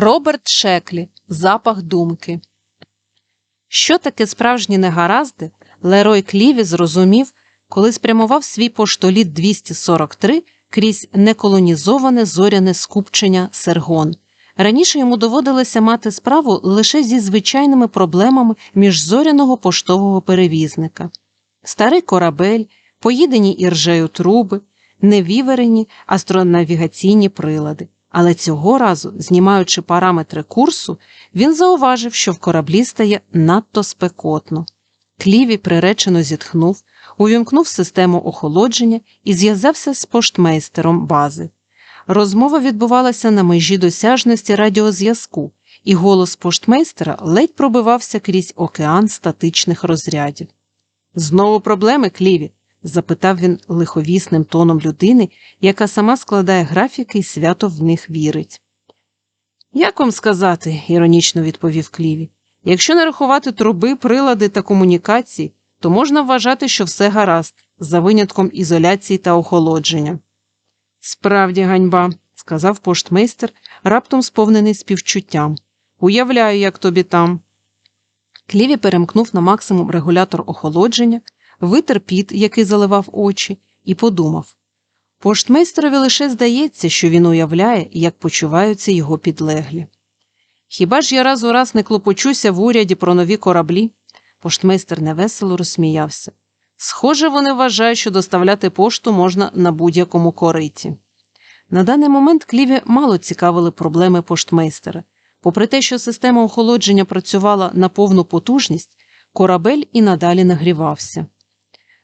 Роберт Шеклі Запах думки. Що таке справжні негаразди, Лерой Кліві зрозумів, коли спрямував свій поштоліт 243 крізь неколонізоване зоряне скупчення Сергон. Раніше йому доводилося мати справу лише зі звичайними проблемами міжзоряного поштового перевізника. Старий корабель, поїдені іржею труби, невіверені астронавігаційні прилади. Але цього разу, знімаючи параметри курсу, він зауважив, що в кораблі стає надто спекотно. Кліві приречено зітхнув, увімкнув систему охолодження і зв'язався з поштмейстером бази. Розмова відбувалася на межі досяжності радіозв'язку, і голос поштмейстера ледь пробивався крізь океан статичних розрядів. Знову проблеми, Кліві? Запитав він лиховісним тоном людини, яка сама складає графіки і свято в них вірить. Як вам сказати, іронічно відповів Кліві. Якщо не рахувати труби, прилади та комунікації, то можна вважати, що все гаразд, за винятком ізоляції та охолодження. Справді ганьба, сказав поштмейстер, раптом сповнений співчуттям. Уявляю, як тобі там. Кліві перемкнув на максимум регулятор охолодження, витер піт, який заливав очі, і подумав поштмейстерові лише здається, що він уявляє, як почуваються його підлеглі. Хіба ж я раз у раз не клопочуся в уряді про нові кораблі? Поштмейстер невесело розсміявся. Схоже, вони вважають, що доставляти пошту можна на будь-якому кориті. На даний момент Кліві мало цікавили проблеми поштмейстера. Попри те, що система охолодження працювала на повну потужність, корабель і надалі нагрівався.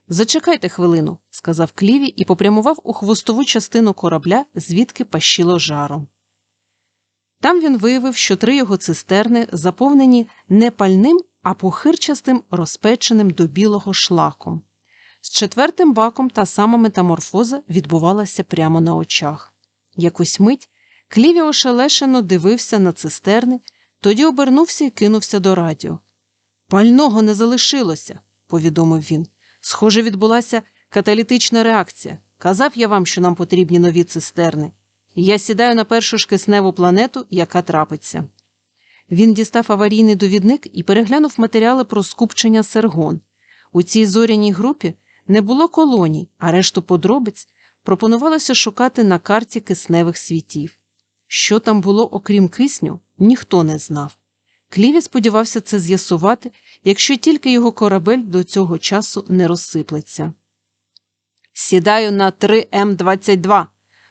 Зачекайте хвилину, сказав Кліві і попрямував у хвостову частину корабля, звідки пащило жаром. Там він виявив, що три його цистерни заповнені не пальним, а похирчастим розпеченим до білого шлаком. З четвертим баком та сама метаморфоза відбувалася прямо на очах. Якусь мить Кліві ошелешено дивився на цистерни, тоді обернувся і кинувся до радіо. Пального не залишилося, повідомив він. Схоже, відбулася каталітична реакція. Казав я вам, що нам потрібні нові цистерни. Я сідаю на першу ж кисневу планету, яка трапиться. Він дістав аварійний довідник і переглянув матеріали про скупчення сергон. У цій зоряній групі не було колоній, а решту подробиць пропонувалося шукати на карті кисневих світів. Що там було, окрім кисню, ніхто не знав. Кліві сподівався це з'ясувати, якщо тільки його корабель до цього часу не розсиплеться. Сідаю на 3М22,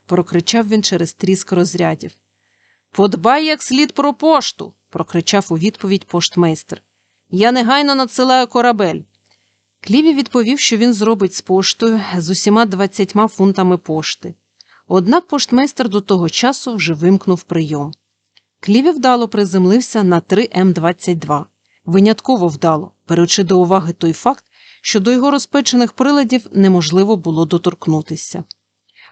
прокричав він через тріск розрядів. Подбай як слід про пошту, прокричав у відповідь поштмейстер. Я негайно надсилаю корабель. Кліві відповів, що він зробить з поштою з усіма двадцятьма фунтами пошти. Однак поштмейстер до того часу вже вимкнув прийом. Кліві вдало приземлився на 3М22. Винятково вдало, беручи до уваги той факт, що до його розпечених приладів неможливо було доторкнутися.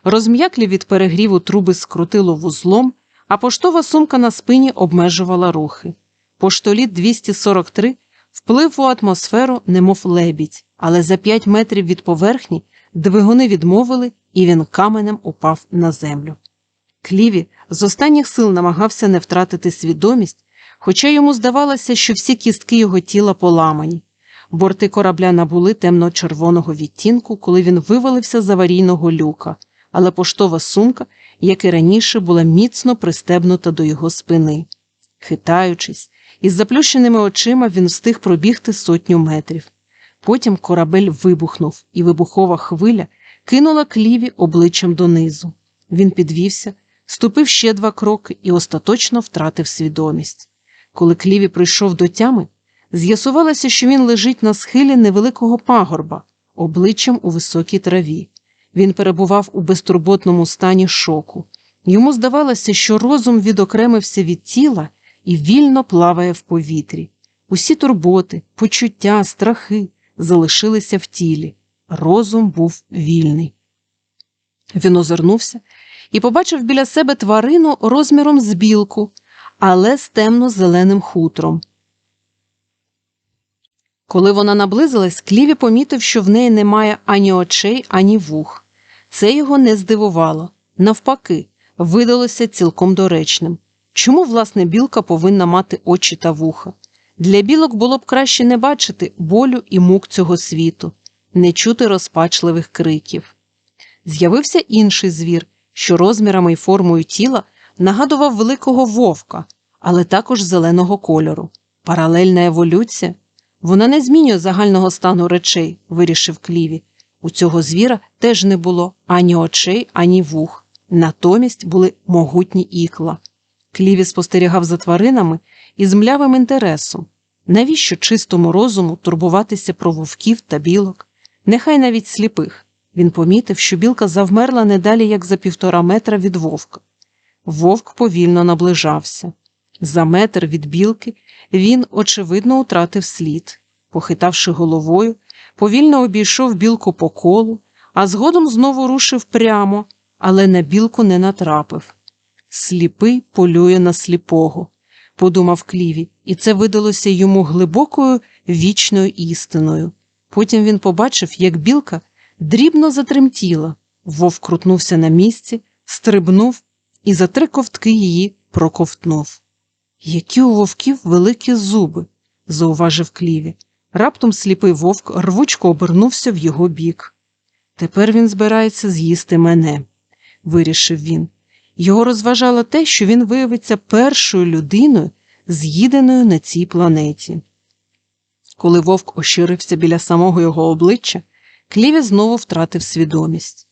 Розм'яклі від перегріву труби скрутило вузлом, а поштова сумка на спині обмежувала рухи. Поштоліт 243 вплив у атмосферу, немов лебідь, але за 5 метрів від поверхні двигуни відмовили, і він каменем упав на землю. Кліві з останніх сил намагався не втратити свідомість, хоча йому здавалося, що всі кістки його тіла поламані. Борти корабля набули темно-червоного відтінку, коли він вивалився з аварійного люка, але поштова сумка, як і раніше, була міцно пристебнута до його спини. Хитаючись, із заплющеними очима він встиг пробігти сотню метрів. Потім корабель вибухнув, і вибухова хвиля кинула кліві обличчям донизу. Він підвівся, ступив ще два кроки і остаточно втратив свідомість. Коли кліві прийшов до тями, з'ясувалося, що він лежить на схилі невеликого пагорба, обличчям у високій траві. Він перебував у безтурботному стані шоку. Йому здавалося, що розум відокремився від тіла і вільно плаває в повітрі. Усі турботи, почуття, страхи залишилися в тілі. Розум був вільний. Він озирнувся і побачив біля себе тварину розміром з білку, але з темно-зеленим хутром. Коли вона наблизилась, Кліві помітив, що в неї немає ані очей, ані вух. Це його не здивувало. Навпаки, видалося цілком доречним. чому власне білка повинна мати очі та вуха. Для білок було б краще не бачити болю і мук цього світу, не чути розпачливих криків. З'явився інший звір, що розмірами й формою тіла нагадував великого вовка, але також зеленого кольору. Паралельна еволюція. Вона не змінює загального стану речей, вирішив Кліві. У цього звіра теж не було ані очей, ані вух. Натомість були могутні ікла. Кліві спостерігав за тваринами із млявим інтересом. Навіщо чистому розуму турбуватися про вовків та білок? Нехай навіть сліпих. Він помітив, що білка завмерла не далі, як за півтора метра від вовка. Вовк повільно наближався. За метр від білки він, очевидно, утратив слід. Похитавши головою, повільно обійшов білку по колу, а згодом знову рушив прямо, але на білку не натрапив. Сліпий полює на сліпого, подумав Кліві, і це видалося йому глибокою вічною істиною. Потім він побачив, як білка дрібно затремтіла, вовк крутнувся на місці, стрибнув і за три ковтки її проковтнув. Які у вовків великі зуби, зауважив Кліві. Раптом сліпий вовк рвучко обернувся в його бік. Тепер він збирається з'їсти мене, вирішив він. Його розважало те, що він виявиться першою людиною, з'їденою на цій планеті. Коли вовк ощирився біля самого його обличчя, Кліві знову втратив свідомість.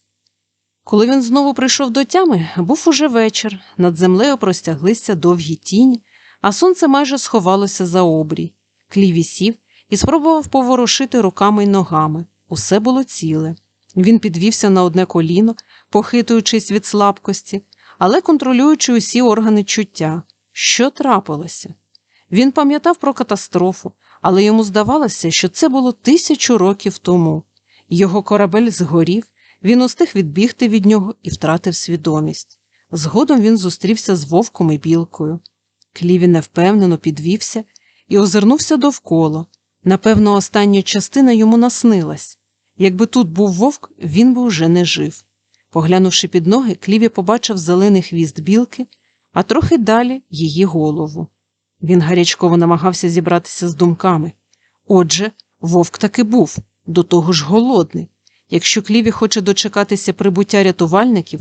Коли він знову прийшов до тями, був уже вечір, над землею простяглися довгі тіні, а сонце майже сховалося за обрій. Кліві сів і спробував поворушити руками й ногами. Усе було ціле. Він підвівся на одне коліно, похитуючись від слабкості, але контролюючи усі органи чуття. Що трапилося? Він пам'ятав про катастрофу, але йому здавалося, що це було тисячу років тому. Його корабель згорів, він устиг відбігти від нього і втратив свідомість. Згодом він зустрівся з вовком і білкою. Кліві невпевнено підвівся і озирнувся довкола. Напевно, остання частина йому наснилась. Якби тут був вовк, він би уже не жив. Поглянувши під ноги, Кліві побачив зелений хвіст білки, а трохи далі її голову. Він гарячково намагався зібратися з думками. Отже, вовк таки був, до того ж голодний. Якщо Кліві хоче дочекатися прибуття рятувальників,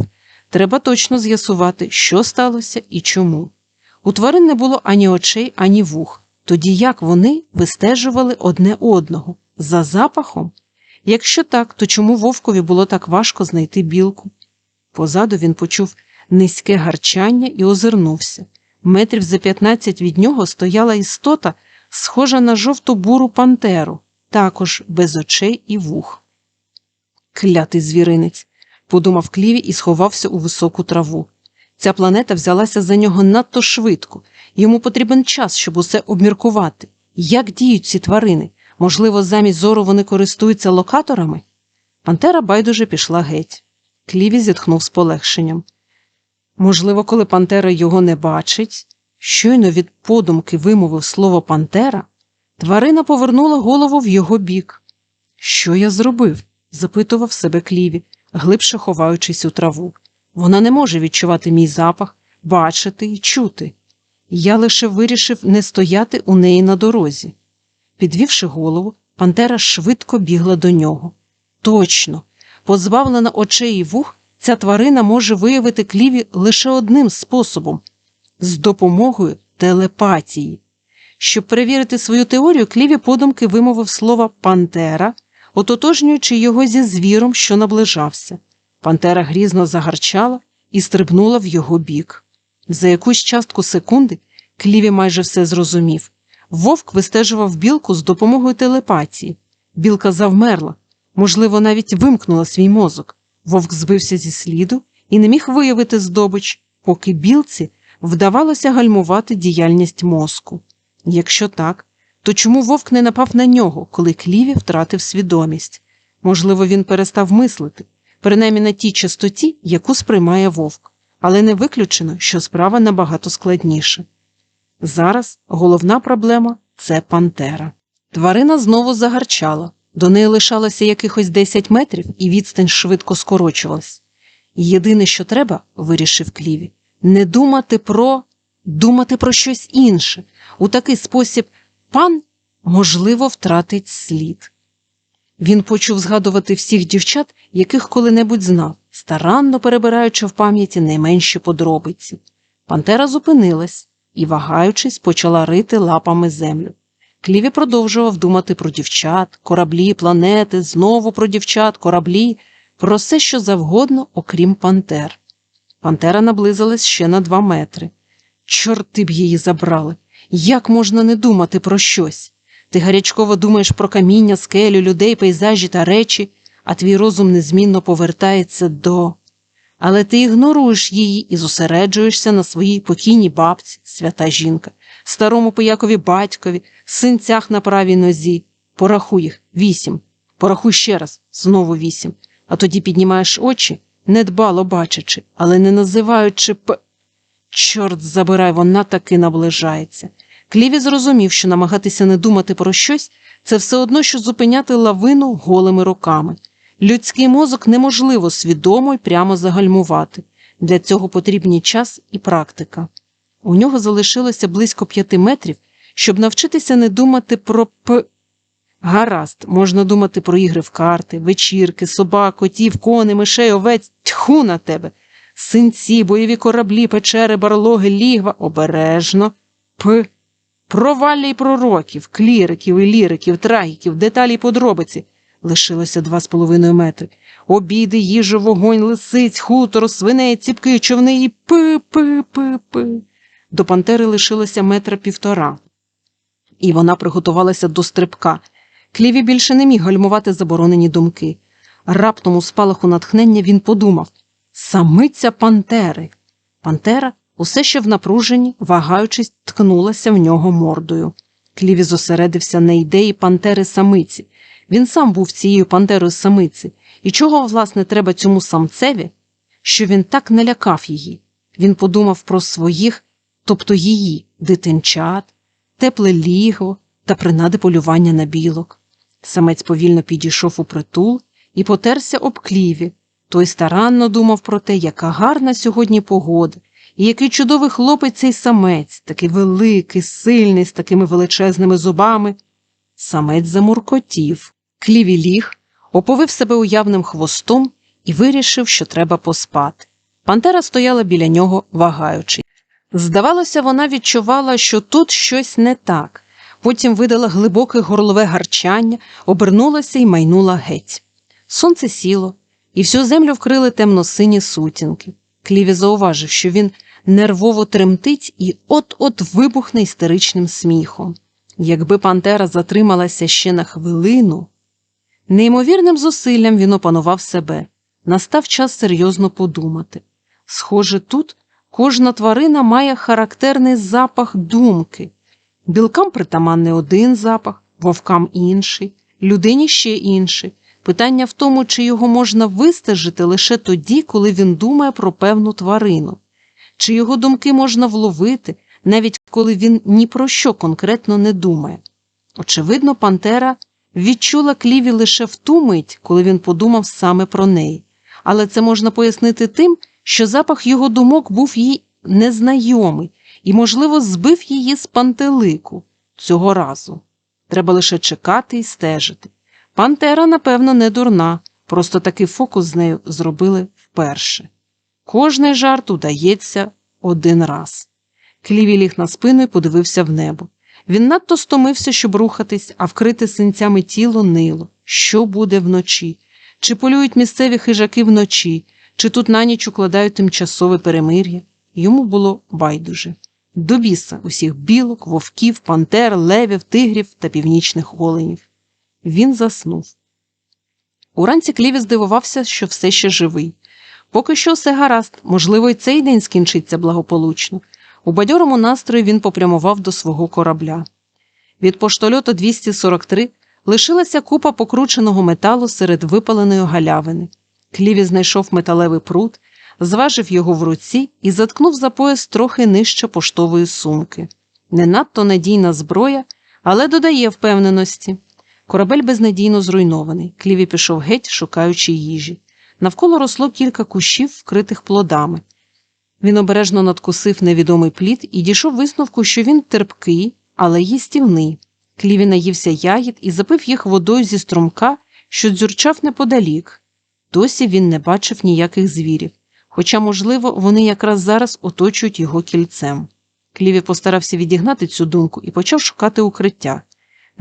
треба точно з'ясувати, що сталося і чому. У тварин не було ані очей, ані вух. Тоді як вони вистежували одне одного за запахом? Якщо так, то чому вовкові було так важко знайти білку? Позаду він почув низьке гарчання і озирнувся. Метрів за 15 від нього стояла істота, схожа на жовту буру пантеру, також без очей і вух. Клятий звіринець, подумав Кліві і сховався у високу траву. Ця планета взялася за нього надто швидко, йому потрібен час, щоб усе обміркувати. Як діють ці тварини? Можливо, замість зору вони користуються локаторами? Пантера байдуже пішла геть. Кліві зітхнув з полегшенням. Можливо, коли Пантера його не бачить, щойно від подумки вимовив слово Пантера, тварина повернула голову в його бік. Що я зробив? запитував себе Кліві, глибше ховаючись у траву. Вона не може відчувати мій запах, бачити і чути. Я лише вирішив не стояти у неї на дорозі. Підвівши голову, Пантера швидко бігла до нього. Точно, позбавлена очей і вух, ця тварина може виявити кліві лише одним способом з допомогою телепатії. Щоб перевірити свою теорію, кліві подумки вимовив слово Пантера, ототожнюючи його зі звіром, що наближався. Пантера грізно загарчала і стрибнула в його бік. За якусь частку секунди Кліві майже все зрозумів. Вовк вистежував білку з допомогою телепатії. Білка завмерла, можливо, навіть вимкнула свій мозок. Вовк збився зі сліду і не міг виявити здобич, поки білці вдавалося гальмувати діяльність мозку. Якщо так, то чому вовк не напав на нього, коли Кліві втратив свідомість? Можливо, він перестав мислити, принаймні на тій частоті, яку сприймає вовк, але не виключено, що справа набагато складніша. Зараз головна проблема це пантера. Тварина знову загарчала, до неї лишалося якихось 10 метрів, і відстань швидко скорочувалась. Єдине, що треба, вирішив Кліві, не думати про. Думати про щось інше. У такий спосіб пан, можливо, втратить слід. Він почув згадувати всіх дівчат, яких коли-небудь знав, старанно перебираючи в пам'яті найменші подробиці. Пантера зупинилась і, вагаючись, почала рити лапами землю. Кліві продовжував думати про дівчат, кораблі, планети, знову про дівчат, кораблі, про все, що завгодно, окрім пантер. Пантера наблизилась ще на два метри. Чорти б її забрали. Як можна не думати про щось? Ти гарячково думаєш про каміння, скелю, людей, пейзажі та речі, а твій розум незмінно повертається до. Але ти ігноруєш її і зосереджуєшся на своїй покійній бабці, свята жінка, старому поякові батькові, синцях на правій нозі. Порахуй їх вісім. Порахуй ще раз, знову вісім. А тоді піднімаєш очі, недбало бачачи, але не називаючи. Чорт забирай, вона таки наближається. Кліві зрозумів, що намагатися не думати про щось це все одно, що зупиняти лавину голими руками. Людський мозок неможливо свідомо й прямо загальмувати. Для цього потрібні час і практика. У нього залишилося близько п'яти метрів, щоб навчитися не думати про п. Гаразд, можна думати про ігри в карти, вечірки, собак, котів, коней, мишей, овець, тьху на тебе. Синці, бойові кораблі, печери, барлоги, лігва, обережно, п. Провалля й пророків, кліриків і ліриків, трагіків, деталі й подробиці. Лишилося два з половиною метри. Обіди, їжу, вогонь, лисиць, хутор, свиней, ціпки, човни і пи-пи-пи-пи. До пантери лишилося метра півтора. І вона приготувалася до стрибка. Кліві більше не міг гальмувати заборонені думки. Раптом у спалаху натхнення він подумав самиця пантери. Пантера, усе ще в напруженні, вагаючись, ткнулася в нього мордою. Кліві зосередився на ідеї пантери самиці. Він сам був цією пантерою самиці. І чого, власне, треба цьому самцеві, що він так налякав її? Він подумав про своїх, тобто її, дитинчат, тепле ліго та принади полювання на білок. Самець повільно підійшов у притул і потерся об кліві. Той старанно думав про те, яка гарна сьогодні погода, і який чудовий хлопець цей самець, такий великий, сильний, з такими величезними зубами. Самець замуркотів, кліві ліг, оповив себе уявним хвостом і вирішив, що треба поспати. Пантера стояла біля нього, вагаючи. Здавалося, вона відчувала, що тут щось не так. Потім видала глибоке горлове гарчання, обернулася і майнула геть. Сонце сіло, і всю землю вкрили темно-сині сутінки. Кліві зауважив, що він нервово тремтить і от-от вибухне істеричним сміхом. Якби Пантера затрималася ще на хвилину, неймовірним зусиллям він опанував себе. Настав час серйозно подумати. Схоже, тут кожна тварина має характерний запах думки. Білкам притаманний один запах, вовкам інший, людині ще інший. Питання в тому, чи його можна вистежити лише тоді, коли він думає про певну тварину, чи його думки можна вловити, навіть коли він ні про що конкретно не думає. Очевидно, Пантера відчула кліві лише в ту мить, коли він подумав саме про неї, але це можна пояснити тим, що запах його думок був їй незнайомий і, можливо, збив її з пантелику цього разу. Треба лише чекати і стежити. Пантера, напевно, не дурна, просто такий фокус з нею зробили вперше. Кожний жарт удається один раз. Кліві ліг на спину і подивився в небо. Він надто стомився, щоб рухатись, а вкрите синцями тіло нило. Що буде вночі? Чи полюють місцеві хижаки вночі, чи тут на ніч укладають тимчасове перемир'я? Йому було байдуже. До біса усіх білок, вовків, пантер, левів, тигрів та північних оленів. Він заснув. Уранці Кліві здивувався, що все ще живий. Поки що все гаразд, можливо, і цей день скінчиться благополучно. У бадьорому настрої він попрямував до свого корабля. Від поштольоту 243 лишилася купа покрученого металу серед випаленої галявини. Кліві знайшов металевий прут, зважив його в руці і заткнув за пояс трохи нижче поштової сумки. Не надто надійна зброя, але додає впевненості. Корабель безнадійно зруйнований. Кліві пішов геть, шукаючи їжі. Навколо росло кілька кущів, вкритих плодами. Він обережно надкусив невідомий плід і дійшов висновку, що він терпкий, але їстівний. Кліві наївся ягід і запив їх водою зі струмка, що дзюрчав неподалік. Досі він не бачив ніяких звірів, хоча, можливо, вони якраз зараз оточують його кільцем. Кліві постарався відігнати цю думку і почав шукати укриття.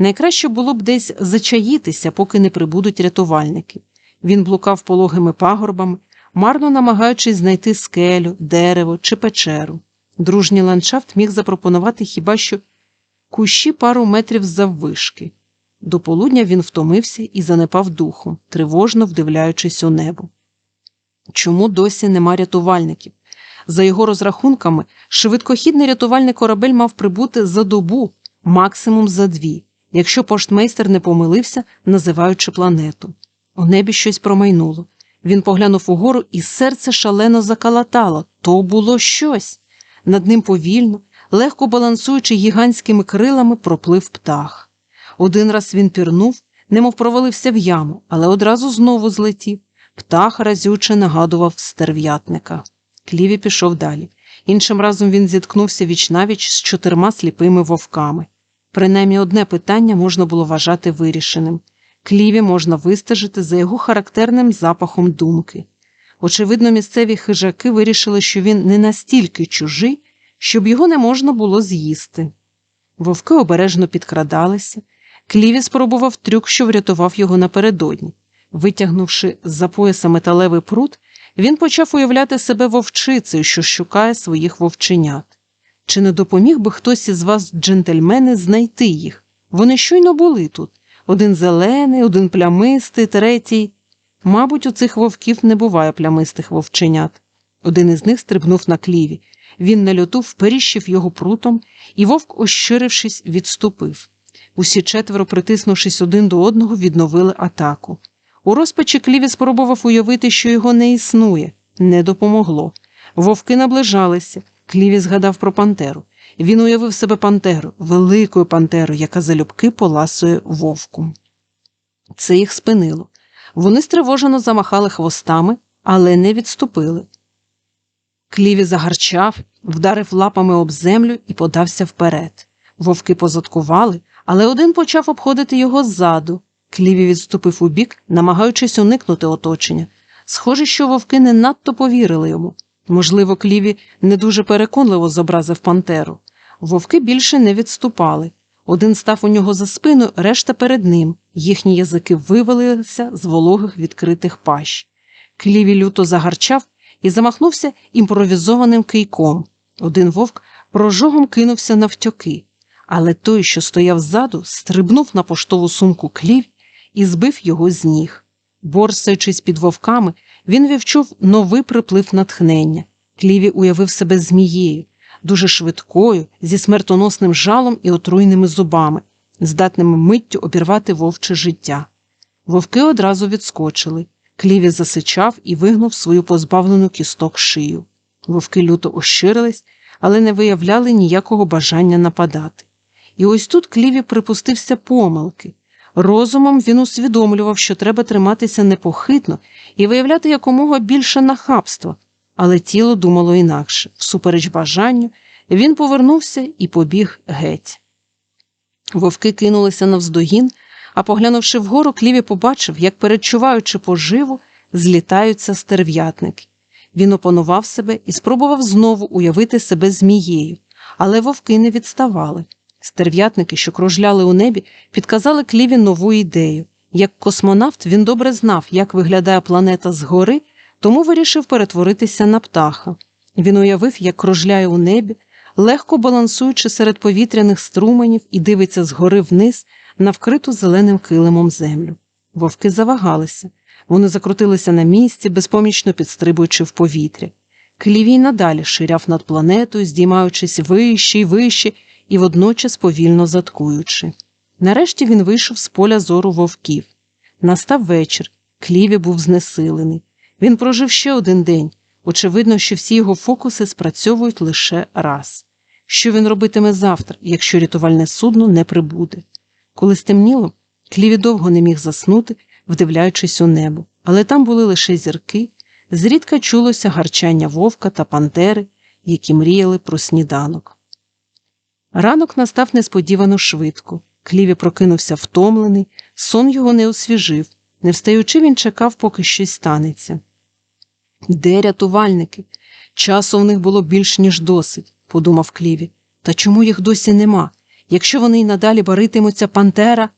Найкраще було б десь зачаїтися, поки не прибудуть рятувальники. Він блукав пологими пагорбами, марно намагаючись знайти скелю, дерево чи печеру. Дружній ландшафт міг запропонувати хіба що кущі пару метрів заввишки. До полудня він втомився і занепав духом, тривожно вдивляючись у небо. Чому досі нема рятувальників? За його розрахунками, швидкохідний рятувальний корабель мав прибути за добу, максимум за дві, якщо поштмейстер не помилився, називаючи планету. У небі щось промайнуло. Він поглянув угору, і серце шалено закалатало. То було щось. Над ним повільно, легко балансуючи гігантськими крилами, проплив птах. Один раз він пірнув, немов провалився в яму, але одразу знову злетів. Птах разюче нагадував стерв'ятника. Кліві пішов далі. Іншим разом він зіткнувся вічнавіч з чотирма сліпими вовками. Принаймні одне питання можна було вважати вирішеним. Кліві можна вистежити за його характерним запахом думки. Очевидно, місцеві хижаки вирішили, що він не настільки чужий, щоб його не можна було з'їсти. Вовки обережно підкрадалися. Кліві спробував трюк, що врятував його напередодні. Витягнувши з-за пояса металевий прут, він почав уявляти себе вовчицею, що шукає своїх вовченят. Чи не допоміг би хтось із вас, джентльмени, знайти їх? Вони щойно були тут один зелений, один плямистий, третій. Мабуть, у цих вовків не буває плямистих вовченят. Один із них стрибнув на кліві. Він на льоту вперіщив його прутом, і вовк, ощирившись, відступив. Усі четверо, притиснувшись один до одного, відновили атаку. У розпачі кліві спробував уявити, що його не існує, не допомогло. Вовки наближалися. Кліві згадав про пантеру. Він уявив себе пантеру, великою пантерою, яка залюбки поласує вовку. Це їх спинило. Вони стривожено замахали хвостами, але не відступили. Кліві загарчав, вдарив лапами об землю і подався вперед. Вовки позадкували, але один почав обходити його ззаду. Кліві відступив убік, намагаючись уникнути оточення. Схоже, що вовки не надто повірили йому. Можливо, Кліві не дуже переконливо зобразив пантеру. Вовки більше не відступали. Один став у нього за спину, решта перед ним. Їхні язики вивалилися з вологих відкритих пащ. Кліві люто загарчав і замахнувся імпровізованим кийком. Один вовк прожогом кинувся навтьоки, але той, що стояв ззаду, стрибнув на поштову сумку клів і збив його з ніг. Борсаючись під вовками, він вівчув новий приплив натхнення. Кліві уявив себе змією, дуже швидкою, зі смертоносним жалом і отруйними зубами, здатними миттю обірвати вовче життя. Вовки одразу відскочили. Кліві засичав і вигнув свою позбавлену кісток шию. Вовки люто ощирились, але не виявляли ніякого бажання нападати. І ось тут Кліві припустився помилки. Розумом він усвідомлював, що треба триматися непохитно і виявляти якомога більше нахабства, але тіло думало інакше. Всупереч бажанню, він повернувся і побіг геть. Вовки кинулися навздогін, а поглянувши вгору, Кліві побачив, як, передчуваючи поживу, злітаються стерв'ятники. Він опанував себе і спробував знову уявити себе змією, але вовки не відставали. Стерв'ятники, що кружляли у небі, підказали Кліві нову ідею. Як космонавт він добре знав, як виглядає планета згори, тому вирішив перетворитися на птаха. Він уявив, як кружляє у небі, легко балансуючи серед повітряних струменів і дивиться згори вниз на вкриту зеленим килимом землю. Вовки завагалися. Вони закрутилися на місці, безпомічно підстрибуючи в повітря. Клівій надалі ширяв над планетою, здіймаючись вище й вище і водночас повільно заткуючи. Нарешті він вийшов з поля зору вовків. Настав вечір. Кліві був знесилений. Він прожив ще один день. Очевидно, що всі його фокуси спрацьовують лише раз. Що він робитиме завтра, якщо рятувальне судно не прибуде? Коли стемніло, Кліві довго не міг заснути, вдивляючись у небо, але там були лише зірки, зрідка чулося гарчання вовка та пантери, які мріяли про сніданок. Ранок настав несподівано швидко. Кліві прокинувся втомлений, сон його не освіжив. Не встаючи, він чекав, поки щось станеться. Де рятувальники? Часу в них було більш ніж досить, подумав Кліві. Та чому їх досі нема? Якщо вони й надалі баритимуться пантера,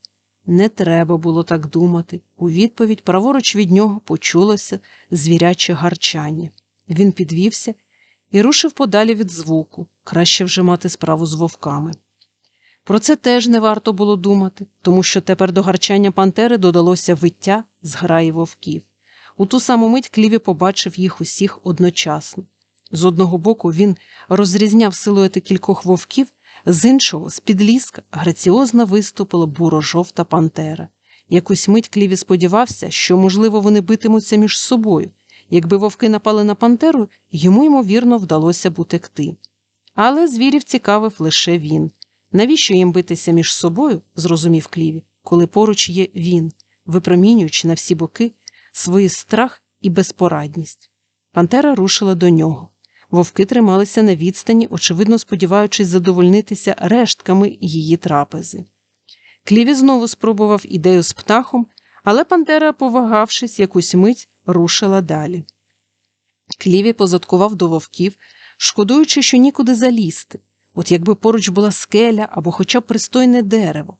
не треба було так думати. У відповідь праворуч від нього почулося звіряче гарчання. Він підвівся і рушив подалі від звуку, краще вже мати справу з вовками. Про це теж не варто було думати, тому що тепер до гарчання пантери додалося виття з граї вовків. У ту саму мить Кліві побачив їх усіх одночасно. З одного боку він розрізняв силуети кількох вовків, з іншого, з-під ліска, граціозно виступила буро-жовта пантера. Якусь мить Кліві сподівався, що, можливо, вони битимуться між собою. Якби вовки напали на пантеру, йому, ймовірно, вдалося б утекти. Але звірів цікавив лише він. Навіщо їм битися між собою, зрозумів Кліві, коли поруч є він, випромінюючи на всі боки свої страх і безпорадність. Пантера рушила до нього. Вовки трималися на відстані, очевидно сподіваючись задовольнитися рештками її трапези. Кліві знову спробував ідею з птахом, але Пантера, повагавшись якусь мить, рушила далі. Кліві позадкував до вовків, шкодуючи, що нікуди залізти, от якби поруч була скеля або хоча б пристойне дерево.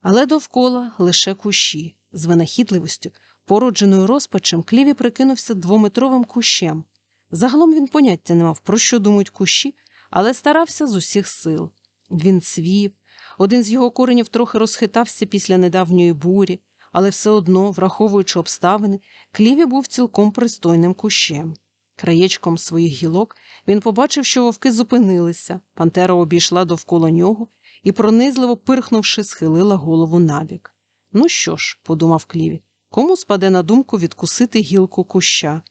Але довкола лише кущі. З винахідливістю, породженою розпачем, Кліві прикинувся двометровим кущем. Загалом він поняття не мав, про що думають кущі, але старався з усіх сил. Він цвів, один з його коренів трохи розхитався після недавньої бурі, але все одно, враховуючи обставини, Кліві був цілком пристойним кущем. Краєчком своїх гілок він побачив, що вовки зупинилися. Пантера обійшла довкола нього і, пронизливо пирхнувши, схилила голову набік. Ну що ж, подумав Кліві, кому спаде на думку відкусити гілку куща?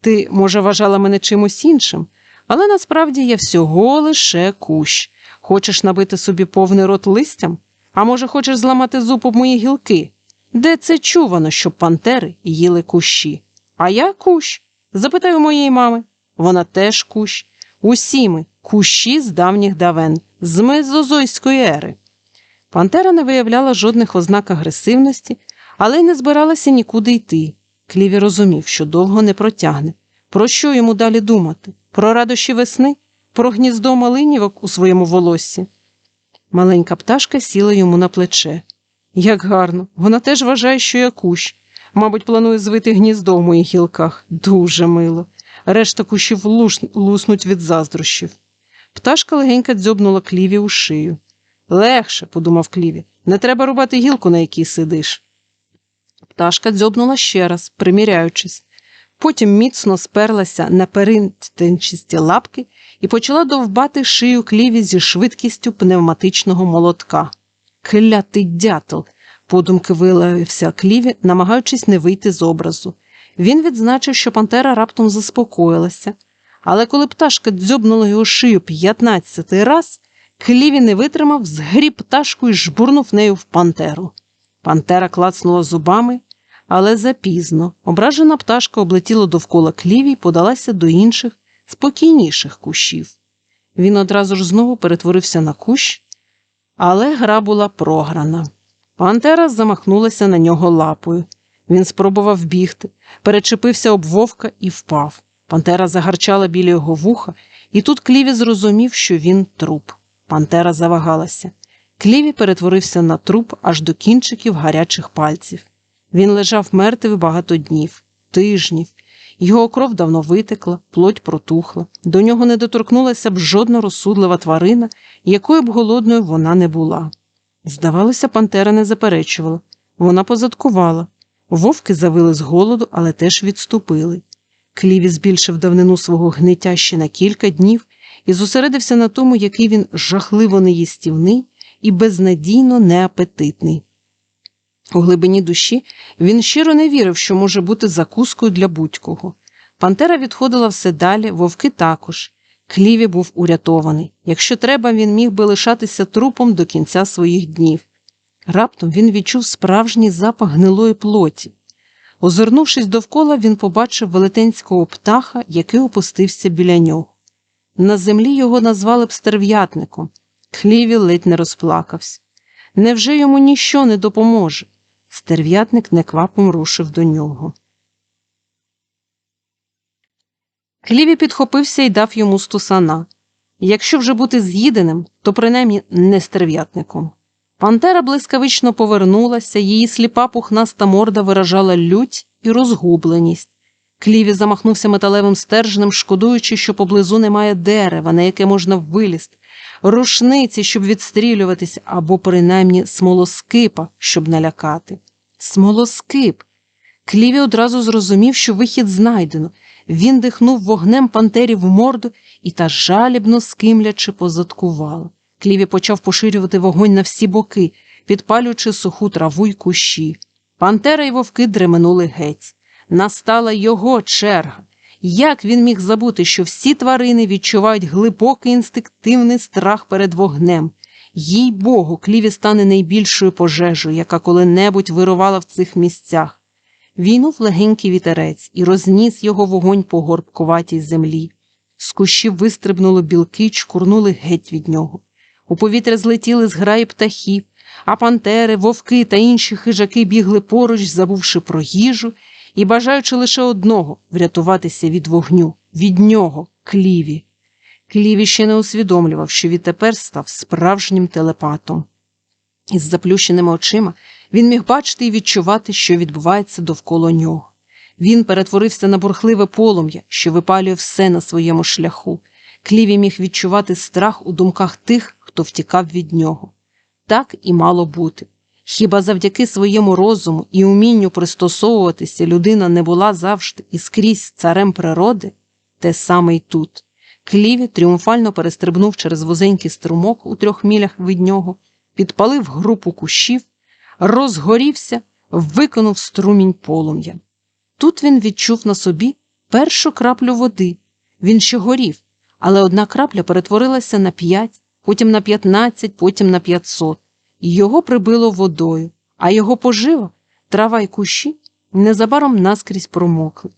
Ти, може, вважала мене чимось іншим, але насправді я всього лише кущ. Хочеш набити собі повний рот листям? А може, хочеш зламати зуб об мої гілки? Де це чувано, щоб пантери їли кущі? А я кущ. Запитай у моєї мами. Вона теж кущ. Усі ми кущі з давніх давен, з мезозойської ери. Пантера не виявляла жодних ознак агресивності, але й не збиралася нікуди йти. Кліві розумів, що довго не протягне. Про що йому далі думати? Про радощі весни? Про гніздо малинівок у своєму волоссі? Маленька пташка сіла йому на плече. Як гарно, вона теж вважає, що я кущ. Мабуть, планує звити гніздо в моїх гілках. Дуже мило. Решта кущів луш... луснуть від заздрощів. Пташка легенько дзьобнула кліві у шию. Легше, подумав Кліві, не треба рубати гілку, на якій сидиш. Пташка дзьобнула ще раз, приміряючись. Потім міцно сперлася на перинчисті лапки і почала довбати шию кліві зі швидкістю пневматичного молотка. Клятий дятел, подумки вилаявся кліві, намагаючись не вийти з образу. Він відзначив, що пантера раптом заспокоїлася, але коли пташка дзьобнула його шию п'ятнадцятий раз, Кліві не витримав, згріб пташку і жбурнув нею в пантеру. Пантера клацнула зубами, але запізно. Ображена пташка облетіла довкола кліві і подалася до інших, спокійніших кущів. Він одразу ж знову перетворився на кущ, але гра була програна. Пантера замахнулася на нього лапою. Він спробував бігти, перечепився об вовка і впав. Пантера загарчала біля його вуха, і тут Кліві зрозумів, що він труп. Пантера завагалася. Кліві перетворився на труп аж до кінчиків гарячих пальців. Він лежав мертвий багато днів, тижнів. Його кров давно витекла, плоть протухла. До нього не доторкнулася б жодна розсудлива тварина, якою б голодною вона не була. Здавалося, пантера не заперечувала. Вона позадкувала. Вовки завили з голоду, але теж відступили. Кліві збільшив давнину свого гниття ще на кілька днів і зосередився на тому, який він жахливо неїстівний і безнадійно неапетитний. У глибині душі він щиро не вірив, що може бути закускою для будь-кого. Пантера відходила все далі, вовки також. Кліві був урятований. Якщо треба, він міг би лишатися трупом до кінця своїх днів. Раптом він відчув справжній запах гнилої плоті. Озирнувшись довкола, він побачив велетенського птаха, який опустився біля нього. На землі його назвали б стерв'ятником. Кліві ледь не розплакався. Невже йому ніщо не допоможе? Стерв'ятник неквапом рушив до нього. Кліві підхопився і дав йому стусана. Якщо вже бути з'їденим, то принаймні не стерв'ятником. Пантера блискавично повернулася, її сліпа пухнаста морда виражала лють і розгубленість. Кліві замахнувся металевим стержнем, шкодуючи, що поблизу немає дерева, на яке можна вилізти, рушниці, щоб відстрілюватися, або принаймні смолоскипа, щоб налякати. Смолоскип. Кліві одразу зрозумів, що вихід знайдено. Він дихнув вогнем пантері в морду і та жалібно скимлячи позадкувала. Кліві почав поширювати вогонь на всі боки, підпалюючи суху траву й кущі. Пантера й вовки дременули геть. Настала його черга. Як він міг забути, що всі тварини відчувають глибокий інстинктивний страх перед вогнем? Їй Богу, кліві стане найбільшою пожежею, яка коли-небудь вирувала в цих місцях. Війнув легенький вітерець і розніс його вогонь по горбкуватій землі. З кущів вистрибнули білки чкурнули геть від нього. У повітря злетіли зграї птахів, а пантери, вовки та інші хижаки бігли поруч, забувши про їжу і бажаючи лише одного врятуватися від вогню, від нього, кліві. Кліві ще не усвідомлював, що відтепер став справжнім телепатом. Із заплющеними очима він міг бачити і відчувати, що відбувається довкола нього. Він перетворився на бурхливе полум'я, що випалює все на своєму шляху. Кліві міг відчувати страх у думках тих, хто втікав від нього. Так і мало бути. Хіба завдяки своєму розуму і умінню пристосовуватися людина не була завжди і скрізь царем природи? Те саме й тут. Кліві тріумфально перестрибнув через вузенький струмок у трьох мілях від нього, підпалив групу кущів, розгорівся, виконув струмінь полум'я. Тут він відчув на собі першу краплю води. Він ще горів, але одна крапля перетворилася на п'ять, потім на п'ятнадцять, потім на п'ятсот, його прибило водою, а його пожива, трава й кущі, незабаром наскрізь промокли.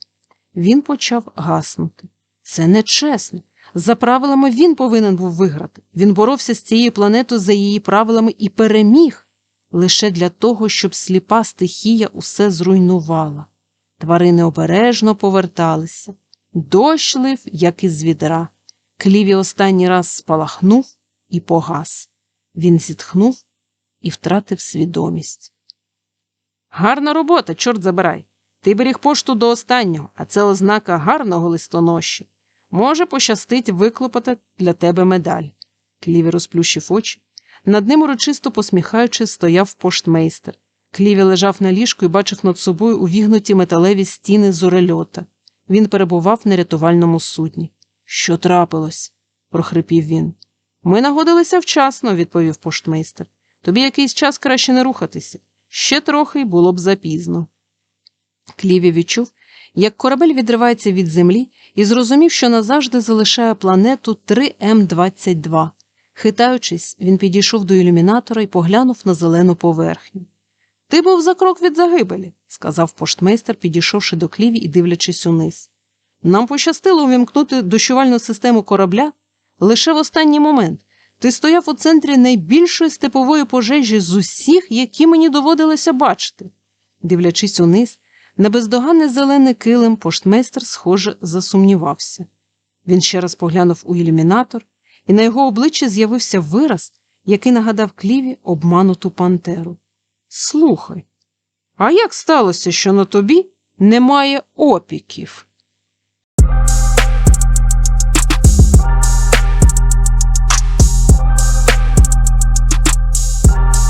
Він почав гаснути. Це нечесно. За правилами він повинен був виграти. Він боровся з цією планетою за її правилами і переміг лише для того, щоб сліпа стихія усе зруйнувала. Тварини обережно поверталися. Дощ лив, як із відра. Кліві останній раз спалахнув і погас. Він зітхнув і втратив свідомість. Гарна робота, чорт забирай. Ти беріг пошту до останнього, а це ознака гарного листонощі. Може, пощастить виклопоти для тебе медаль. Кліві розплющив очі. Над ним урочисто посміхаючи, стояв поштмейстер. Кліві лежав на ліжку і бачив над собою увігнуті металеві стіни зорельота. Він перебував на рятувальному судні. Що трапилось? прохрипів він. Ми нагодилися вчасно, відповів поштмейстер. Тобі якийсь час краще не рухатися. Ще трохи й було б запізно. Кліві відчув, як корабель відривається від землі і зрозумів, що назавжди залишає планету 3М22. Хитаючись, він підійшов до ілюмінатора і поглянув на зелену поверхню. Ти був за крок від загибелі, сказав поштмейстер, підійшовши до кліві і дивлячись униз. Нам пощастило увімкнути дощувальну систему корабля лише в останній момент. Ти стояв у центрі найбільшої степової пожежі з усіх, які мені доводилося бачити. Дивлячись униз, на бездоганний зелений килим поштмейстер, схоже, засумнівався. Він ще раз поглянув у ілюмінатор, і на його обличчі з'явився вираз, який нагадав кліві обмануту пантеру. Слухай, а як сталося, що на тобі немає опіків?